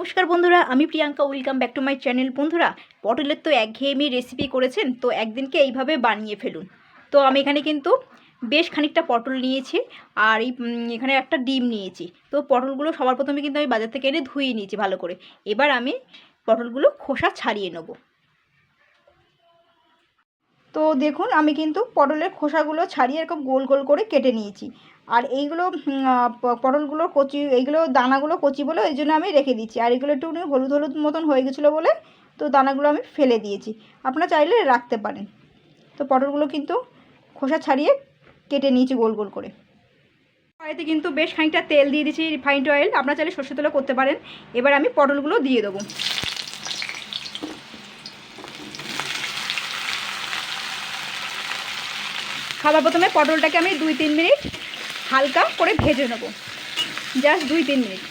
নমস্কার বন্ধুরা, আমি Priyanka welcome back to my channel বন্ধুরা, পটলের তো একঘেয়েমি রেসিপি করেছেন, তো একদিনকে এইভাবে বানিয়ে ফেলুন। তো আমি এখানে কিন্তু বেশ খানিকটা পটল নিয়েছি, আর এই এখানে একটা ডিম নিয়েছি। তো পটলগুলো সবার প্রথমে কিন্তু আমি বাজার থেকে এনে ধুয়ে নিয়েছি ভালো করে। এবার আমি পটলগুলো খোসা ছাড়িয়ে নেব। তো দেখুন, আমি কিন্তু পটলের খোসাগুলো ছাড়িয়ে এরকম গোল গোল করে কেটে নিয়েছি। আর এইগুলো পটলগুলো কচি, এইগুলো দানাগুলো কচি বলে এই জন্য আমি রেখে দিচ্ছি। আর এগুলো একটু হলুদ হলুদ মতন হয়ে গেছিল বলে তো দানাগুলো আমি ফেলে দিয়েছি। আপনারা চাইলে রাখতে পারেন। তো পটলগুলো কিন্তু খোসা ছাড়িয়ে কেটে নিয়েছি গোল গোল করে। কড়াইতে কিন্তু বেশ খানিকটা তেল দিয়ে দিয়েছি রিফাইন্ড অয়েল। আপনারা চাইলে সর্ষে তেলও করতে পারেন। এবার আমি পটলগুলো দিয়ে দেবো। খাবার প্রথমে পটলটাকে আমি দুই তিন মিনিট হালকা করে ভেজে নেব। জাস্ট দুই, তিন মিনিট।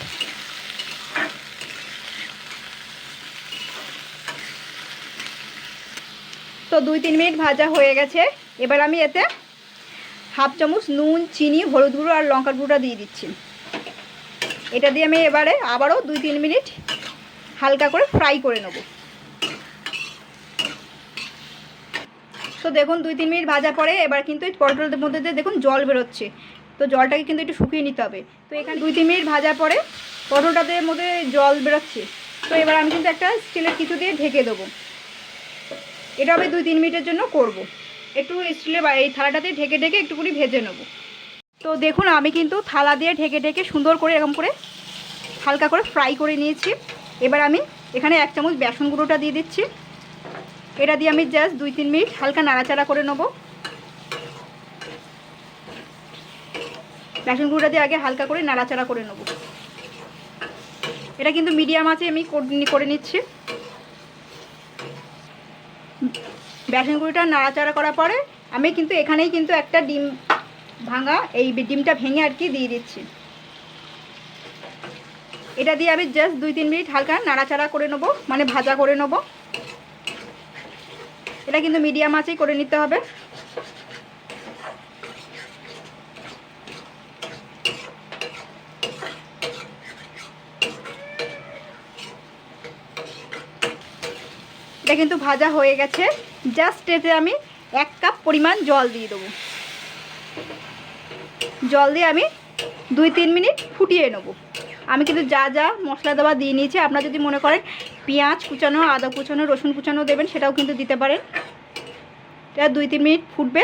তো দুই, তিন মিনিট ভাজা হয়ে গেছে। এবার আমি এতে হাফ চামচ নুন, চিনি, হলুদ গুঁড়ো আর লঙ্কার গুঁড়োটা দিয়ে দিচ্ছি। এটা দিয়ে আমি এবারে আবারও দুই, তিন মিনিট হালকা করে ফ্রাই করে নেব। তো দেখুন, দুই, তিন মিনিট ভাজা পরে এবার কিন্তু পটলের মধ্যে দিয়ে দেখুন জল বেরোচ্ছে। তো জলটাকে কিন্তু একটু শুকিয়ে নিতে হবে। তো এখানে দুই, তিন মিনিট ভাজা পরে পটলটাদের মধ্যে জল বেরোচ্ছে। তো এবার আমি কিন্তু একটা স্টিলের কিছু দিয়ে ঢেকে দেবো। এটা আমি দুই, তিন মিনিটের জন্য করব। একটু স্টিলের এই থালাটাতে ঢেকে ঢেকে একটুখানি ভেজে নেব। তো দেখুন, আমি কিন্তু থালা দিয়ে ঢেকে ঢেকে সুন্দর করে এরকম করে হালকা করে ফ্রাই করে নিয়েছি। এবার আমি এখানে এক চামচ বেসন গুঁড়োটা দিয়ে দিচ্ছি। এটা দিয়ে আমি জাস্ট দুই, তিন মিনিট হালকা নাড়াচাড়া করে নেব। বেসন গুঁড়োটা দিয়ে আগে হালকা করে নাড়াচাড়া করে নেব। এটা কিন্তু মিডিয়াম আছে, আমি করে নিচ্ছি। বেসন গুঁড়োটা নাড়াচাড়া করার পরে আমি কিন্তু এখানেই কিন্তু একটা ডিম ভাঙা, এই ডিমটা ভেঙে আর কি দিয়ে দিচ্ছি। এটা দিয়ে আমি জাস্ট দুই তিন মিনিট হালকা নাড়াচাড়া করে নেব মানে ভাজা করে নেব। এটা কিন্তু মিডিয়াম আঁচেই করে নিতে হবে। এটা কিন্তু ভাজা হয়ে গেছে। জাস্ট এতে আমি এক কাপ পরিমাণ জল দিয়ে দেবো। জল দিয়ে আমি দুই তিন মিনিট ফুটিয়ে নেব। আমি কিন্তু যা যা মশলা দেওয়া দিয়ে নিয়েছি, আপনারা যদি মনে করেন পেঁয়াজ কুচানো, আদা কুচানো, রসুন কুচানো দেবেন, সেটাও কিন্তু দিতে পারেন। এটা দুই তিন মিনিট ফুটবে।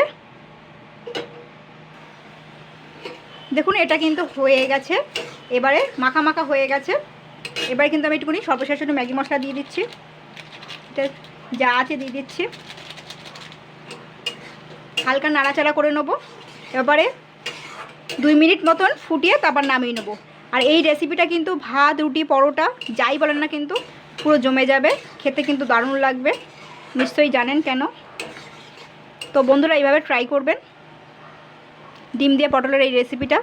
দেখুন, এটা কিন্তু হয়ে গেছে। এবারে মাখা মাখা হয়ে গেছে। এবারে কিন্তু আমি একটুখানি সর্বশেষ ম্যাগি মশলা দিয়ে দিচ্ছি। এটা যা আছে দিয়ে দিচ্ছি। হালকা নাড়াচাড়া করে নেব। এবারে দুই মিনিট মতন ফুটিয়ে তারপর নামিয়ে নেব। আর এই রেসিপিটা কিন্তু ভাত, রুটি, পরোটা, যাই বলেন না কিন্তু পুরো জমে যাবে। খেতে কিন্তু দারুণ লাগবে। নিশ্চয়ই জানেন কেন? তো বন্ধুরা এইভাবে ট্রাই করবেন। ডিম দিয়ে পটলের এই রেসিপিটা